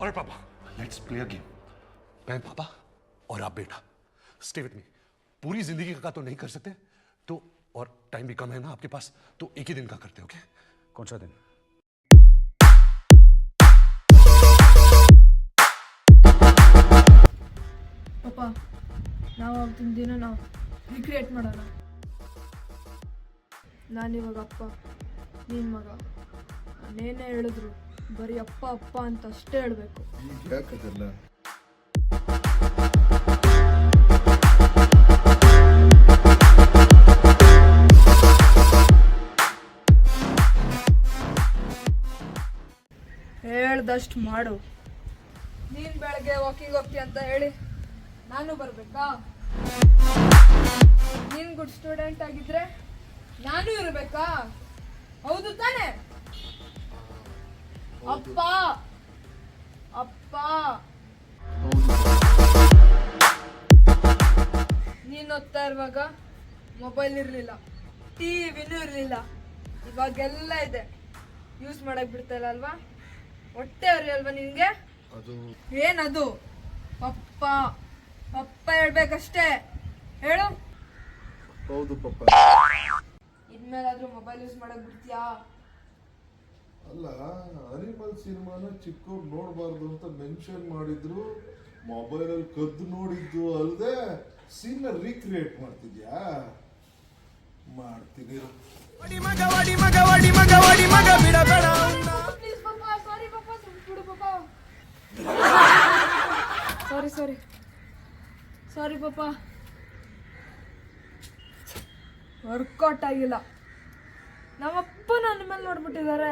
और पापा let's play a game मैं पापा और आप बेटा स्टे विथ मी पूरी जिंदगी का तो नहीं कर सकते तो और टाइम भी कम है ना आपके पास तो एक ही दिन का करते ओके कौन सा दिन ಪಾಪ ನಾವು ಅವತ್ತಿನ ದಿನ ನಾವು ರಿಕ್ರಿಯೇಟ್ ಮಾಡೋಣ ನಾನಿವಾಗ ಅಪ್ಪ ನಿನ್ನ ಮಗ ನಾನೇನೇ ಹೇಳಿದ್ರು ಬರೀ ಅಪ್ಪ ಅಪ್ಪ ಅಂತ ಅಷ್ಟೇ ಹೇಳಬೇಕು. ಯಾಕದಲ್ಲ? ಹೇಳ್ದಷ್ಟು ಮಾಡು. ನೀನು ಬೆಳಗ್ಗೆ ವಾಕಿಂಗ್ ಹೋಗ್ತಿ ಅಂತ ಹೇಳಿ ನಾನು ಬರಬೇಕಾ? ನೀನು ಗುಡ್ ಸ್ಟೂಡೆಂಟ್ ಆಗಿದ್ರೆ ನಾನು ಇರಬೇಕಾ? ಹೌದು ತಾನೇ. ಅಪ್ಪ! ಅಪ್ಪ! ನೀನು ಓದ್ತಾ ಇರುವಾಗ ಮೊಬೈಲ್ ಇರಲಿಲ್ಲ ಟಿವಿನೂ ಇರಲಿಲ್ಲ. ಇವಾಗೆಲ್ಲ ಇದೆ. ಯೂಸ್ ಮಾಡಕ್ ಬಿಡ್ತಾಯಿಲ್ಲ ಅಲ್ವಾ? ಹೊಟ್ಟೆ ಅಲ್ವಾ ನಿನ್ಗೆ? ಅದು ಏನದು? ಪಪ್ಪ ಪಪ್ಪ ಹೇಳ್ಬೇಕಷ್ಟೇ. ಹೇಳು. ಹೌದು ಪಪ್ಪ. ಇನ್ಮೇಲಾದ್ರೂ ಮೊಬೈಲ್ ಯೂಸ್ ಮಾಡಕ್ ಬಿಡ್ತೀಯಾ? ಅಲ್ಲ ಅನಿಮಲ್ ಸಿನಿಮಾನ ಚಿಕ್ಕವ್ರು ನೋಡಬಾರ್ದು ಅಂತ ಮೆನ್ಷನ್ ಮಾಡಿದ್ರು ಮೊಬೈಲಲ್ಲಿ ಕದ್ದು ನೋಡಿದ್ದು ಅಲ್ಲದೆ ಸೀನ್ ರೀಕ್ರಿಯೇಟ್ ಮಾಡ್ತಿದ್ಯಾ? ಮಾಡ್ತೀನಿ ಸಾರಿ ಸಾರಿ ಸಾರಿ ಸಾರಿ ಪಪ್ಪ ವರ್ಕೌಟ್ ಆಗಿಲ್ಲ. ನಮ್ಮಪ್ಪ ನನ್ನ ಮೇಲೆ ನೋಡ್ಬಿಟ್ಟಿದ್ದಾರೆ.